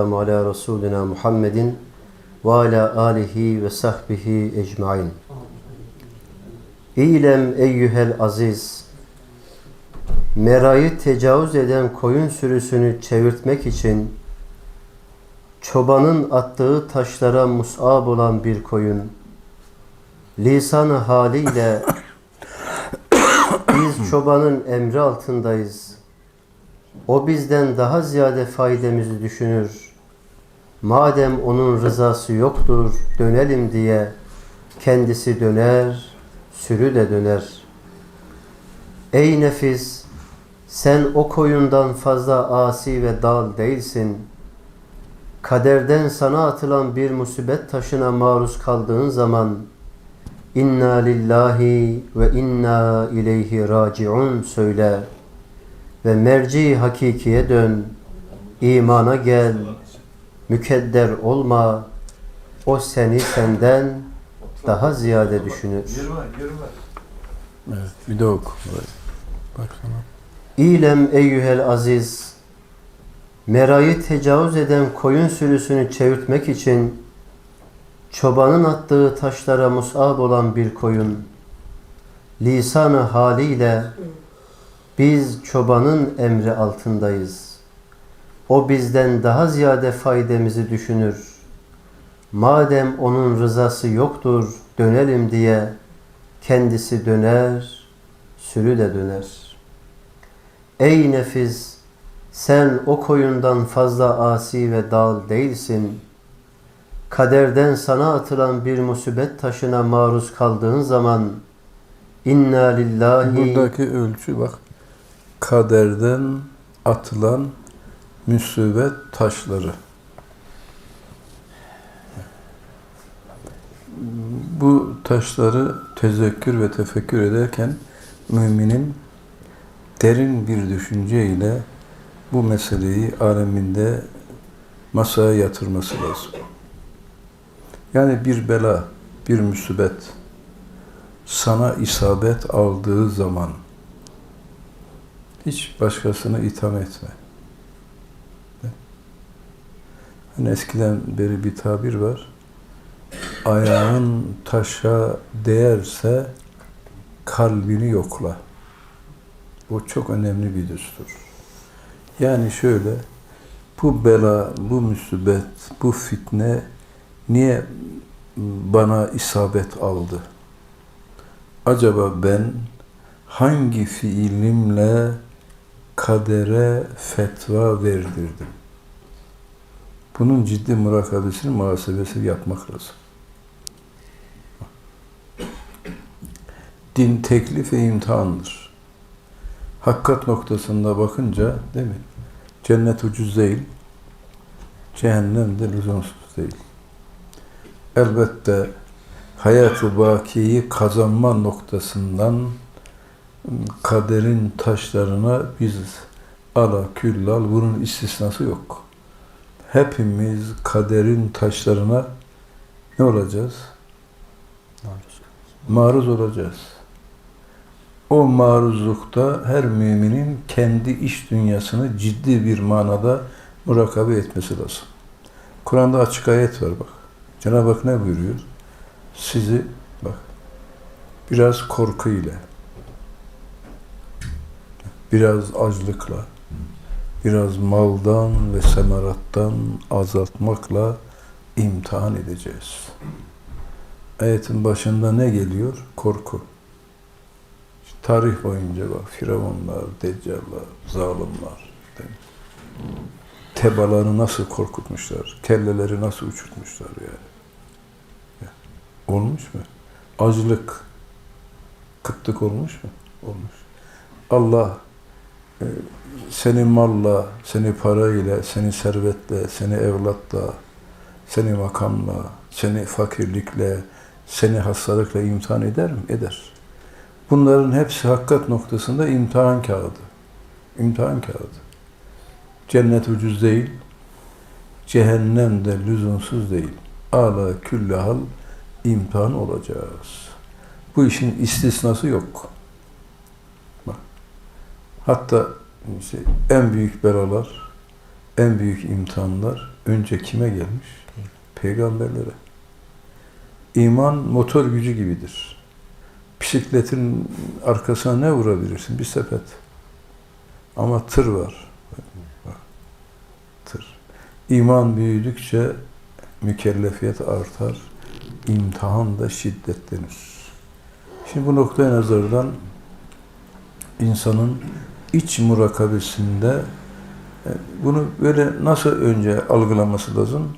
Selamu ala Resulina Muhammedin ve ala alihi ve sahbihi ecmain. İlem eyyühel aziz, merayı tecavüz eden koyun sürüsünü çevirtmek için çobanın attığı taşlara musab olan bir koyun, lisanı haliyle biz çobanın emri altındayız. O bizden daha ziyade faydamızı düşünür. Madem onun rızası yoktur, dönelim diye kendisi döner, sürü de döner. Ey nefis, sen o koyundan fazla asi ve dal değilsin. Kaderden sana atılan bir musibet taşına maruz kaldığın zaman İnna lillahi ve inna ileyhi raciun söyle ve merci hakikiye dön, imana gel, mükedder olma, o seni senden daha ziyade düşünür. Evet, bir de oku. Baksana. İlem eyyühel aziz, merayı tecavüz eden koyun sürüsünü çevirtmek için çobanın attığı taşlara musab olan bir koyun, lisanı haliyle biz çobanın emri altındayız. O bizden daha ziyade faydamızı düşünür. Madem onun rızası yoktur, dönelim diye kendisi döner, sürü de döner. Ey nefis, sen o koyundan fazla asi ve dal değilsin. Kaderden sana atılan bir musibet taşına maruz kaldığın zaman inna lillahi Buradaki ölçü bak. Kaderden atılan müsibet taşları. Bu taşları tezekkür ve tefekkür ederken müminin derin bir düşünceyle bu meseleyi aleminde masaya yatırması lazım. Yani bir bela, bir musibet sana isabet aldığı zaman hiç başkasını itham etme. Hani eskiden beri bir tabir var. Ayağın taşa değerse kalbini yokla. Bu çok önemli bir düstur. Yani şöyle, bu bela, bu musibet, bu fitne niye bana isabet aldı? Acaba ben hangi fiilimle kadere fetva verdirdim? Bunun ciddi murakabesini, muhasebesini yapmak lazım. Din teklif ve imtihandır. Hakikat noktasında bakınca değil mi? Cennet ucuz değil, cehennem de lüzumsuz değil. Elbette hayatı bakiyi kazanma noktasından kaderin taşlarına biz ala küllal bunun istisnası yok. Hepimiz kaderin taşlarına ne olacağız? Maruz olacağız. O maruzlukta her müminin kendi iş dünyasını ciddi bir manada murakabe etmesi lazım. Kur'an'da açık ayet var bak. Cenab-ı Hak ne buyuruyor? Sizi bak biraz korkuyla, biraz açlıkla, biraz maldan ve semerattan azaltmakla imtihan edeceğiz. Ayetin başında ne geliyor? Korku. İşte tarih boyunca bak firavunlar, deccallar, zalimler. Tebalarını nasıl korkutmuşlar, kelleleri nasıl uçurtmuşlar yani. Ya, Olmuş mu? Acılık, kıtlık olmuş mu? Olmuş. Allah seni malla, seni parayla, seni servetle, seni evlatla, seni makamla, seni fakirlikle, seni hastalıkla imtihan eder mi? Eder. Bunların hepsi hakikat noktasında imtihan kağıdı. İmtihan kağıdı. Cennet ucuz değil, cehennem de lüzumsuz değil. Ala küllahal imtihan olacağız. Bu işin istisnası yok. Hatta işte en büyük belalar en büyük imtihanlar önce kime gelmiş? Peygamberlere. İman motor gücü gibidir. Bisikletin arkasına ne vurabilirsin? Bir sepet. Ama tır var. Tır. İman büyüdükçe mükellefiyet artar. imtihan da şiddetlenir. Şimdi bu noktaya nazardan insanın iç murakabesinde e, bunu böyle nasıl önce algılaması lazım?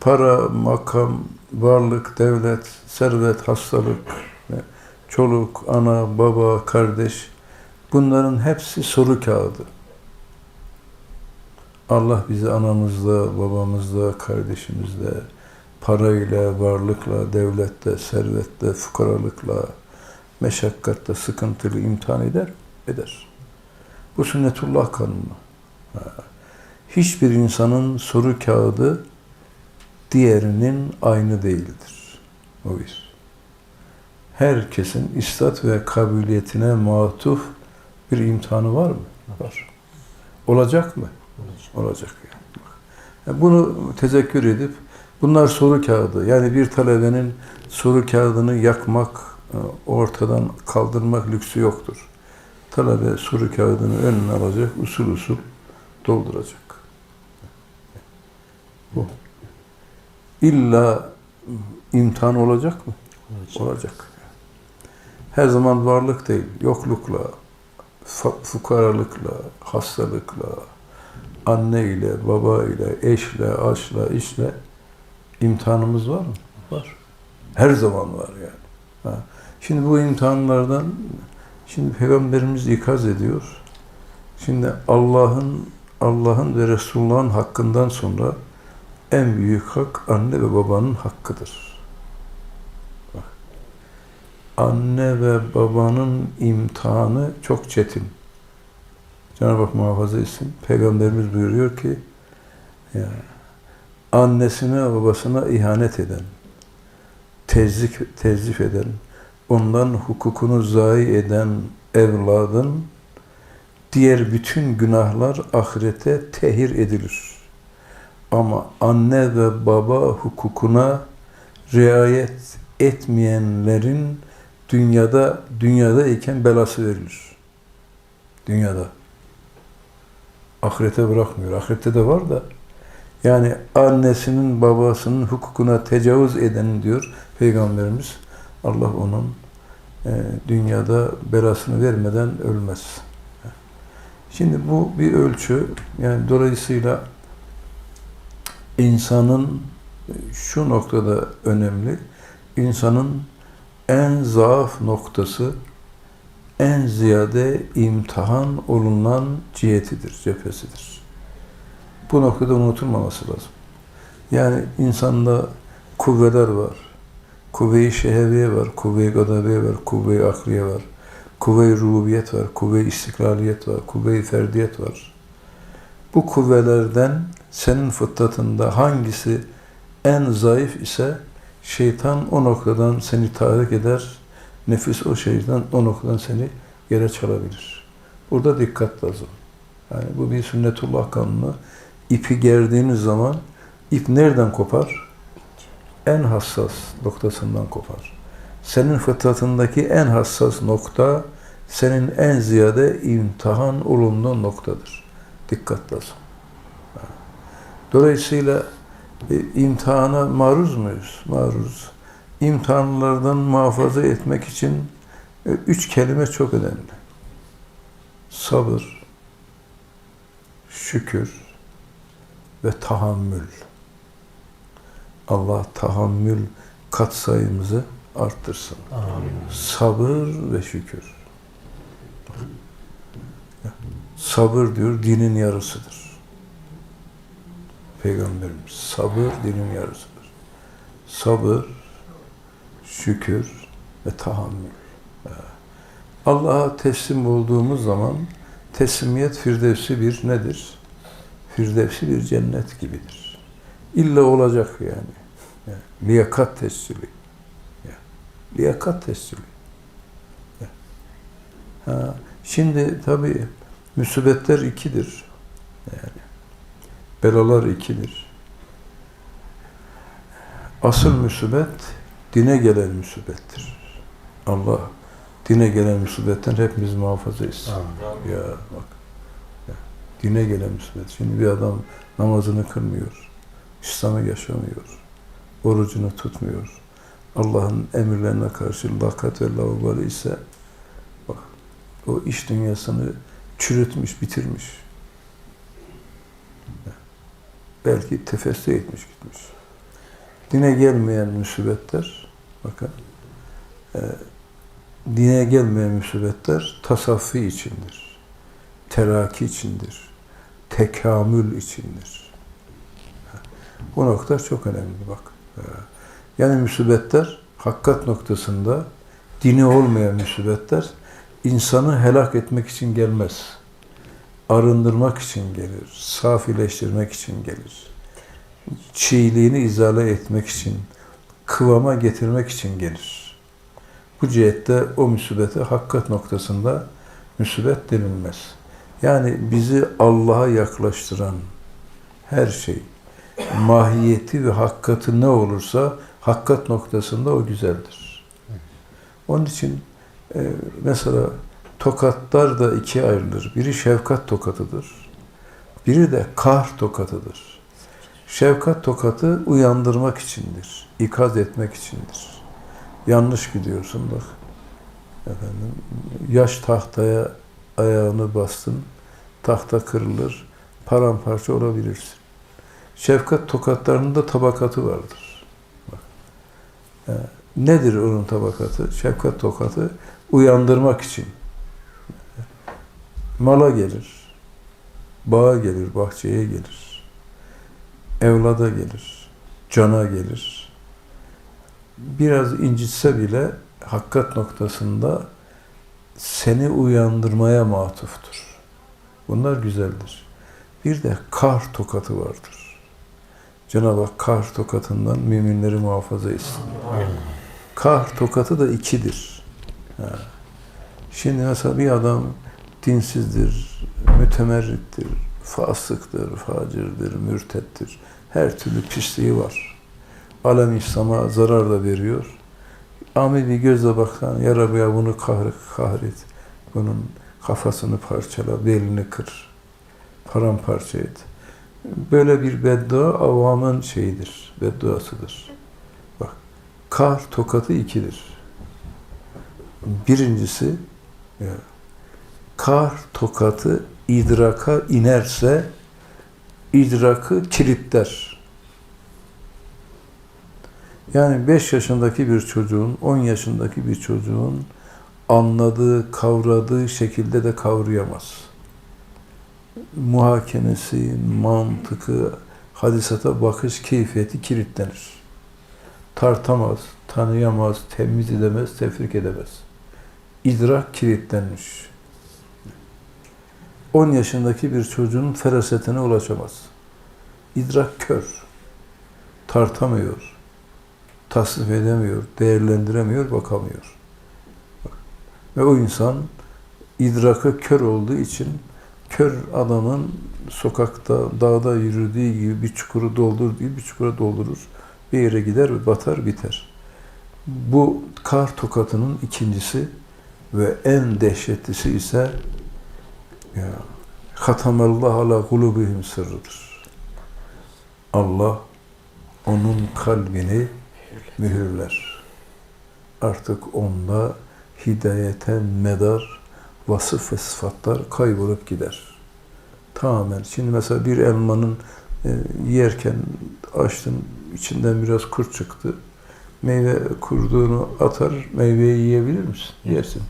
Para, makam, varlık, devlet, servet, hastalık, e, çoluk, ana, baba, kardeş bunların hepsi soru kağıdı. Allah bizi anamızla, babamızla, kardeşimizle, parayla, varlıkla, devlette, servette, fukaralıkla, meşakkatle, sıkıntılı imtihan eder, eder. Bu sünnetullah kanunu. Ha. Hiçbir insanın soru kağıdı diğerinin aynı değildir. O bir. Herkesin istat ve kabiliyetine matuf bir imtihanı var mı? Var. Olacak mı? Olacak yani. Yani Bunu tezekkür edip bunlar soru kağıdı. Yani bir talebenin soru kağıdını yakmak, e, ortadan kaldırmak lüksü yoktur. Talebe soru kağıdını önüne alacak, usul usul dolduracak. Bu. İlla imtihan olacak mı? Olacak. Her zaman varlık değil, yoklukla, fukaralıkla, hastalıkla, anne ile, baba ile, eşle, aşla, işle imtihanımız var mı? Var. Her zaman var yani. Ha. Şimdi bu imtihanlardan şimdi Peygamberimiz ikaz ediyor. Şimdi Allah'ın Allah'ın ve Resulullah'ın hakkından sonra en büyük hak anne ve babanın hakkıdır. Bak. Anne ve babanın imtihanı çok çetin. Cenab-ı Hak muhafaza etsin. Peygamberimiz buyuruyor ki ya, annesine babasına ihanet eden, tezlik, tezlif eden, ondan hukukunu zayi eden evladın diğer bütün günahlar ahirete tehir edilir. Ama anne ve baba hukukuna riayet etmeyenlerin dünyada dünyada iken belası verilir. Dünyada. Ahirete bırakmıyor. Ahirette de var da yani annesinin babasının hukukuna tecavüz eden diyor Peygamberimiz. Allah onun e, dünyada belasını vermeden ölmez. Şimdi bu bir ölçü. Yani dolayısıyla insanın şu noktada önemli. İnsanın en zaaf noktası en ziyade imtihan olunan cihetidir, cephesidir. Bu noktada unutulmaması lazım. Yani insanda kuvveler var. Kuvve-i şeheviye var, kuvve-i gadabiye var, kuvve-i akliye var, kuvve-i rububiyet var, kuvve-i istiklaliyet var, kuvve-i ferdiyet var. Bu kuvvelerden senin fıtratında hangisi en zayıf ise şeytan o noktadan seni tahrik eder, nefis o şeyden o noktadan seni yere çalabilir. Burada dikkat lazım. Yani bu bir sünnetullah kanunu. İpi gerdiğiniz zaman ip nereden kopar? En hassas noktasından kopar. Senin fıtratındaki en hassas nokta senin en ziyade imtihan olunduğun noktadır. Dikkat lazım. Dolayısıyla e, imtihana maruz muyuz? Maruz. İmtihanlardan muhafaza etmek için e, üç kelime çok önemli. Sabır, şükür ve tahammül. Allah tahammül katsayımızı arttırsın. Amin. Sabır ve şükür. Sabır diyor dinin yarısıdır. Peygamberimiz sabır dinin yarısıdır. Sabır, şükür ve tahammül. Allah'a teslim olduğumuz zaman teslimiyet firdevsi bir nedir? Firdevsi bir cennet gibidir. İlla olacak yani. yani liyakat tescili. Yani, liyakat tescili. Yani. Ha, şimdi tabii müsibetler ikidir. Yani Belalar ikidir. Asıl musibet dine gelen musibettir. Allah dine gelen musibetten hepimiz muhafaza etsin. Ya bak. Ya, dine gelen musibet. Şimdi bir adam namazını kılmıyor. İslam'ı yaşamıyor. Orucunu tutmuyor. Allah'ın emirlerine karşı lakat ve lavabali ise bak o iş dünyasını çürütmüş, bitirmiş. Belki tefessü etmiş gitmiş. Dine gelmeyen musibetler bakın e, dine gelmeyen musibetler tasaffi içindir. Teraki içindir. Tekamül içindir. Bu nokta çok önemli bak. Ee, Yani musibetler hakikat noktasında dini olmayan musibetler insanı helak etmek için gelmez. Arındırmak için gelir. Safileştirmek için gelir. Çiğliğini izale etmek için, kıvama getirmek için gelir. Bu cihette o musibete hakikat noktasında musibet denilmez. Yani bizi Allah'a yaklaştıran her şey, mahiyeti ve hakikati ne olursa hakikat noktasında o güzeldir. Onun için e, mesela tokatlar da ikiye ayrılır. Biri şefkat tokatıdır. Biri de kahr tokatıdır. Şefkat tokatı uyandırmak içindir. ikaz etmek içindir. Yanlış gidiyorsun bak. Efendim, yaş tahtaya ayağını bastın, tahta kırılır, paramparça olabilirsin. Şefkat tokatlarının da tabakatı vardır. Bak. Ee, nedir onun tabakatı? Şefkat tokatı uyandırmak için. Mala gelir, bağa gelir, bahçeye gelir, evlada gelir, cana gelir. Biraz incitse bile hakikat noktasında seni uyandırmaya matuftur. Bunlar güzeldir. Bir de kar tokatı vardır. Cenab-ı Hak kar tokatından müminleri muhafaza etsin. Kar tokatı da ikidir. Ha. Şimdi mesela bir adam dinsizdir, mütemerrittir, fasıktır, facirdir, mürtettir. Her türlü pisliği var. Alem İslam'a zarar da veriyor. Ami bir gözle bakan, ya Rabbi ya bunu kahr, kahret. Bunun kafasını parçala, belini kır. Paramparça et. Böyle bir beddua avamın şeyidir, bedduasıdır. Bak, kar tokatı ikidir. Birincisi, ya, kar tokatı idraka inerse idrakı kilitler. Yani 5 yaşındaki bir çocuğun, 10 yaşındaki bir çocuğun anladığı, kavradığı şekilde de kavrayamaz. Muhakemesi, mantıkı, hadisata bakış keyfiyeti kilitlenir. Tartamaz, tanıyamaz, temiz edemez, tefrik edemez. İdrak kilitlenmiş. 10 yaşındaki bir çocuğun ferasetine ulaşamaz. İdrak kör. Tartamıyor. Tasnif edemiyor, değerlendiremiyor, bakamıyor. Ve o insan idraka kör olduğu için kör adamın sokakta, dağda yürüdüğü gibi bir çukuru doldurduğu gibi bir çukura doldurur. Bir yere gider ve batar, biter. Bu kar tokatının ikincisi ve en dehşetlisi ise ya hatamallah ala kulubihim sırrıdır. Allah onun kalbini mühürler. Artık onda hidayete medar vasıf ve sıfatlar kaybolup gider. Tamamen. Şimdi mesela bir elmanın e, yerken açtın, içinden biraz kurt çıktı. Meyve kurduğunu atar, meyveyi yiyebilir misin? Yersin.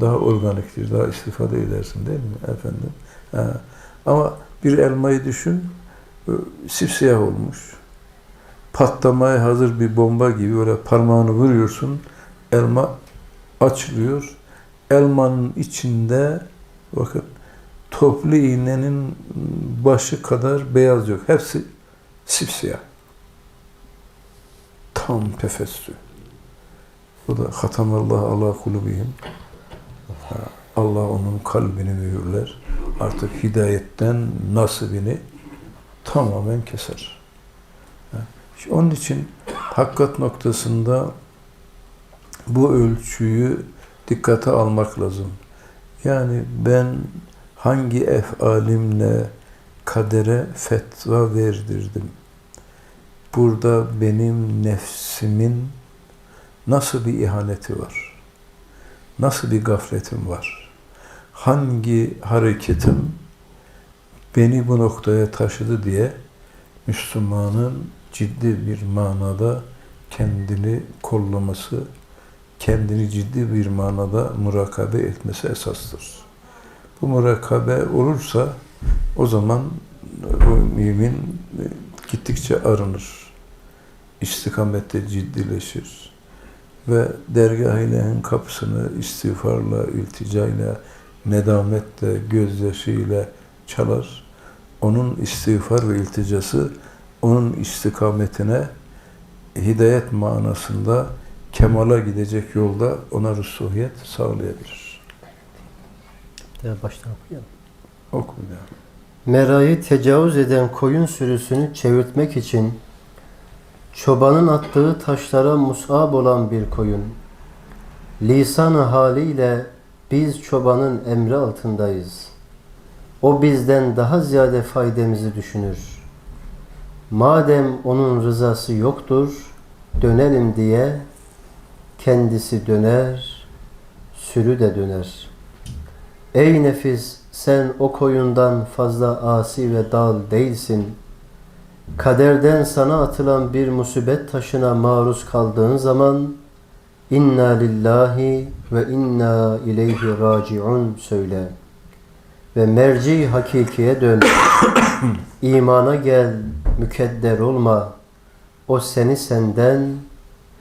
Daha organiktir, daha istifade edersin değil mi efendim? Ha. Ama bir elmayı düşün, e, sipsiyah olmuş. Patlamaya hazır bir bomba gibi böyle parmağını vuruyorsun, elma açılıyor. Elmanın içinde bakın toplu iğnenin başı kadar beyaz yok. Hepsi sipsiyah. Tam tefessü. Bu da hatamallah ala kulubihim. Allah onun kalbini mühürler. Artık hidayetten nasibini tamamen keser. Onun için hakikat noktasında bu ölçüyü dikkate almak lazım. Yani ben hangi efalimle kadere fetva verdirdim? Burada benim nefsimin nasıl bir ihaneti var? Nasıl bir gafletim var? Hangi hareketim beni bu noktaya taşıdı diye Müslümanın ciddi bir manada kendini kollaması, kendini ciddi bir manada murakabe etmesi esastır. Bu murakabe olursa o zaman o mümin gittikçe arınır. İstikamette ciddileşir. Ve dergah ilahın kapısını istiğfarla, ilticayla, nedametle, gözyaşıyla çalar. Onun istiğfar ve ilticası onun istikametine hidayet manasında kemala gidecek yolda ona rusuhiyet sağlayabilir. Bir baştan okuyalım. Oku ya. Merayı tecavüz eden koyun sürüsünü çevirtmek için çobanın attığı taşlara musab olan bir koyun. Lisanı haliyle biz çobanın emri altındayız. O bizden daha ziyade faydamızı düşünür. Madem onun rızası yoktur, dönelim diye kendisi döner, sürü de döner. Ey nefis sen o koyundan fazla asi ve dal değilsin. Kaderden sana atılan bir musibet taşına maruz kaldığın zaman inna lillahi ve inna ileyhi raciun söyle. Ve merci hakikiye dön. İmana gel, mükedder olma. O seni senden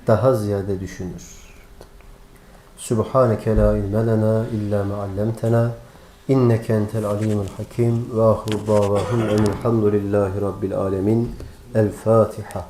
daha ziyade düşünür. Subhaneke la ilme lena illa ma allamtena inneke entel alimul hakim ve ahiru davahum elhamdülillahi rabbil alemin. El Fatiha.